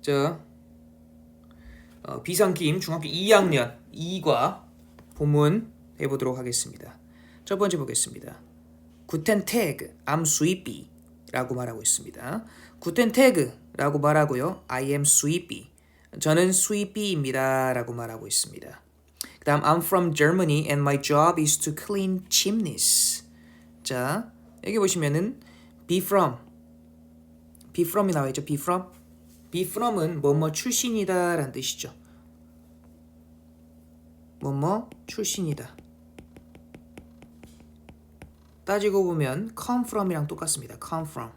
자, 어, 비상김 중학교 2학년 2과 본문 해보도록 하겠습니다. 첫 번째 보겠습니다. 구텐 태그, I'm sleepy 라고 말하고 있습니다. 구텐 태그라고 말하고요. I am sleepy. 저는 sleepy입니다 라고 말하고 있습니다. 그 다음 I'm from Germany and my job is to clean chimneys. 자, 여기 보시면은 be from be from이 나와 있죠. be from. Be from은 뭐뭐 출신이다 라는 뜻이죠. 뭐뭐 출신이다. 따지고 보면 come from이랑 똑같습니다. come from.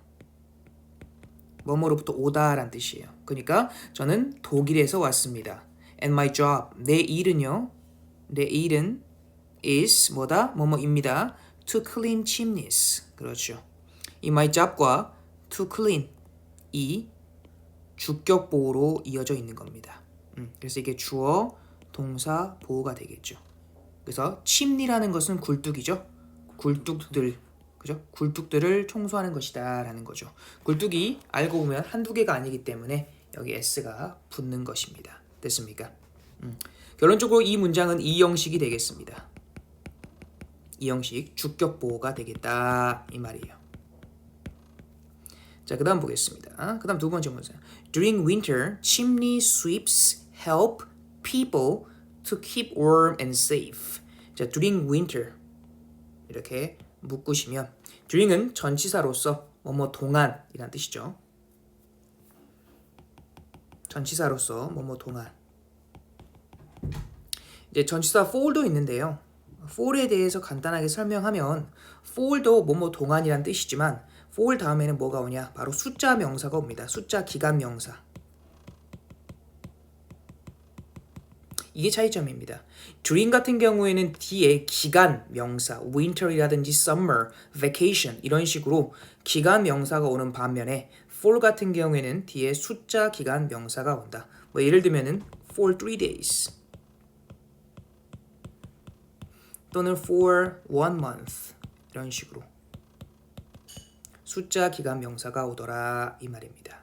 뭐뭐로부터 오다라는 뜻이에요. 그러니까 저는 독일에서 왔습니다. And my job, 내 일은요. 내 일은 is 뭐다? 뭐뭐입니다. To clean chimneys. 그렇죠. 이 my job과 to clean 이 주격 보호로 이어져 있는 겁니다. 음, 그래서 이게 주어, 동사, 보호가 되겠죠. 그래서 침리라는 것은 굴뚝이죠. 굴뚝들, 그죠? 굴뚝들을 청소하는 것이다라는 거죠. 굴뚝이 알고 보면 한두 개가 아니기 때문에 여기 s가 붙는 것입니다. 됐습니까? 음. 결론적으로 이 문장은 이 형식이 되겠습니다. 이 형식 주격 보호가 되겠다 이 말이에요. 자, 그 다음 보겠습니다. 그 다음 두 번째 문장. During winter, chimney sweeps help people to keep warm and safe. 자, during winter 이렇게 묶으시면 during은 전치사로서 뭐뭐 동안이란 뜻이죠. 전치사로서 뭐뭐 동안. 이제 전치사 fall도 있는데요. fall에 대해서 간단하게 설명하면 fall도 뭐뭐 동안이란 뜻이지만 fall 다음에는 뭐가 오냐? 바로 숫자 명사가 옵니다. 숫자 기간 명사. 이게 차이점입니다. during 같은 경우에는 뒤에 기간 명사, winter이라든지 summer, vacation 이런 식으로 기간 명사가 오는 반면에 for 같은 경우에는 뒤에 숫자 기간 명사가 온다. 뭐 예를 들면은 for three days 또는 for one month 이런 식으로 숫자 기간 명사가 오더라 이 말입니다.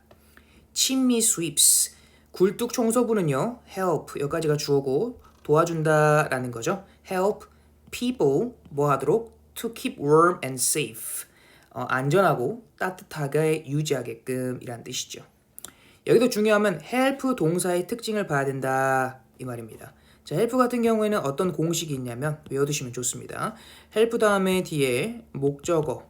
chimney sweeps 굴뚝 청소부는요 help 여기까지가 주어고 도와준다라는 거죠. help people 뭐 하도록 to keep warm and safe 어, 안전하고 따뜻하게 유지하게끔 이란 뜻이죠. 여기도 중요하면 help 동사의 특징을 봐야 된다 이 말입니다. 자, help 같은 경우에는 어떤 공식이 있냐면 외워두시면 좋습니다. help 다음에 뒤에 목적어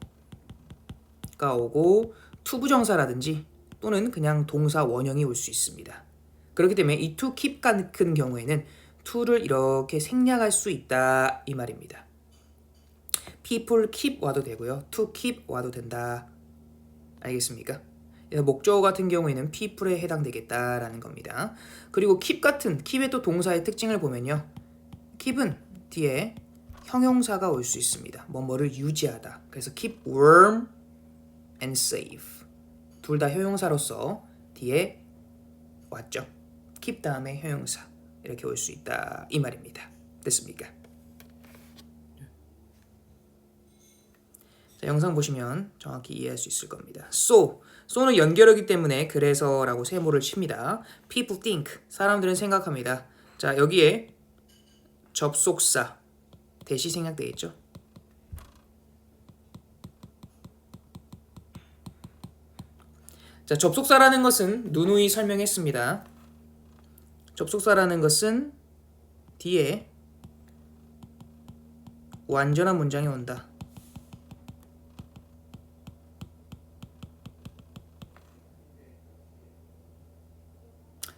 가 오고 투부정사라든지 또는 그냥 동사 원형이 올 수 있습니다. 그렇기 때문에 이 to keep 같은 경우에는 to를 이렇게 생략할 수 있다 이 말입니다. people keep 와도 되고요. to keep 와도 된다. 알겠습니까? 목적어 같은 경우에는 people에 해당되겠다라는 겁니다. 그리고 keep 같은 keep의 또 동사의 특징을 보면요. keep은 뒤에 형용사가 올 수 있습니다. 뭐뭐를 유지하다. 그래서 keep warm and safe. 둘다 형용사로서 뒤에 왔죠. keep 다음에 형용사 이렇게 올 수 있다 이 말입니다. 됐습니까? 자, 영상 보시면 정확히 이해할 수 있을 겁니다. So, so는 연결어기 때문에 그래서라고 세모를 칩니다. People think, 사람들은 생각합니다. 자, 여기에 접속사 대시 생략되겠죠? 자, 접속사라는 것은 누누이 설명했습니다. 접속사라는 것은 뒤에 완전한 문장이 온다.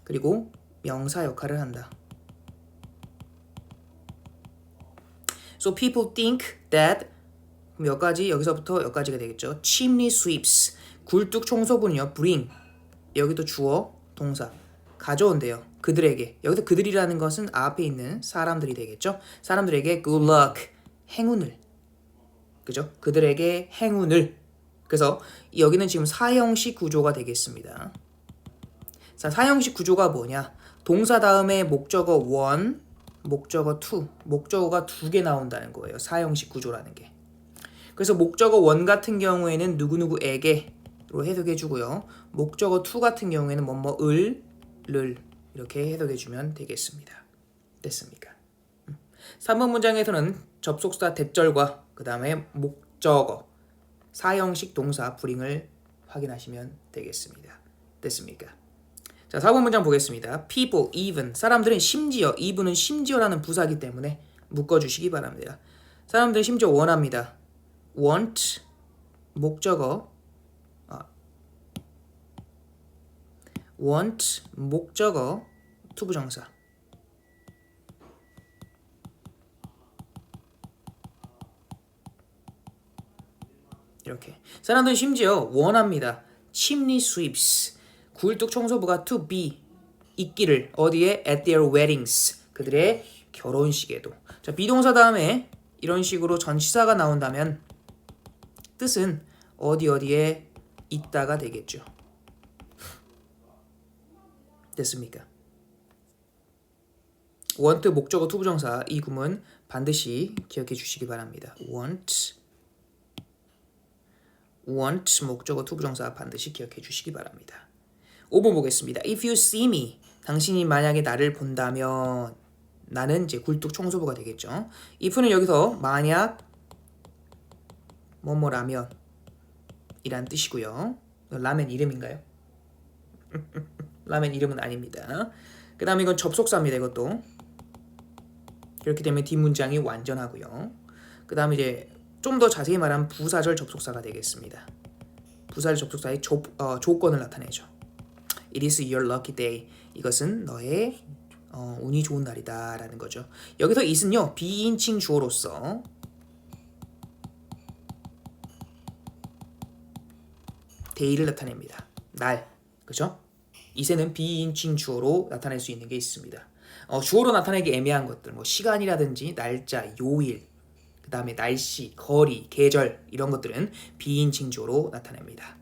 그리고 명사 역할을 한다. So people think that 그럼 여기까지 여기서부터 여기까지가 되겠죠. chimney sweeps 굴뚝 청소부는요. bring 여기도 주어 동사 가져온대요. 그들에게 여기서 그들이라는 것은 앞에 있는 사람들이 되겠죠. 사람들에게 good luck 행운을 그죠? 그들에게 행운을 그래서 여기는 지금 사형식 구조가 되겠습니다. 자, 사형식 구조가 뭐냐? 동사 다음에 목적어 one, 목적어 two, 목적어가 두 개 나온다는 거예요. 사형식 구조라는 게. 그래서 목적어 one 같은 경우에는 누구누구에게 해석해 주고요. 목적어 to 같은 경우에는 뭐뭐 을 를 이렇게 해석해 주면 되겠습니다. 됐습니까? 3번 문장에서는 접속사 대절과 그 다음에 목적어 사형식 동사 불잉을 확인하시면 되겠습니다. 됐습니까? 자, 4번 문장 보겠습니다. People, even. 사람들은 심지어, even은 심지어라는 부사기 때문에 묶어주시기 바랍니다. 사람들은 심지어 원합니다. want, 목적어, want, 목적어, 투부정사. 이렇게 사람들은 심지어 원합니다. chimney sweeps 굴뚝 청소부가 to be 있기를 어디에 at their weddings 그들의 결혼식에도 자 비동사 다음에 이런 식으로 전치사가 나온다면 뜻은 어디 어디에 있다가 되겠죠. 됐습니까? want 목적어 투부정사 이 구문 반드시 기억해 주시기 바랍니다. want want 목적어 투부정사 반드시 기억해 주시기 바랍니다. 5번 보겠습니다. If you see me, 당신이 만약에 나를 본다면 나는 이제 굴뚝 청소부가 되겠죠. if는 여기서 만약 뭐뭐라면 이란 뜻이고요. 라면 이름인가요? 라면 이름은 아닙니다. 그 다음에 이건 접속사입니다. 이것도 이렇게 되면 뒷문장이 완전하고요. 그 다음에 이제 좀 더 자세히 말하면 부사절 접속사가 되겠습니다. 부사절 접속사의 조, 어, 조건을 나타내죠. It is your lucky day. 이것은 너의 어, 운이 좋은 날이다 라는 거죠. 여기서 it은요 비인칭 주어로서 day를 나타냅니다. 날, 그죠? It에는 비인칭 주어로 나타낼 수 있는 게 있습니다. 어, 주어로 나타내기 애매한 것들, 뭐 시간이라든지 날짜, 요일, 그 다음에 날씨, 거리, 계절 이런 것들은 비인칭 주어로 나타냅니다.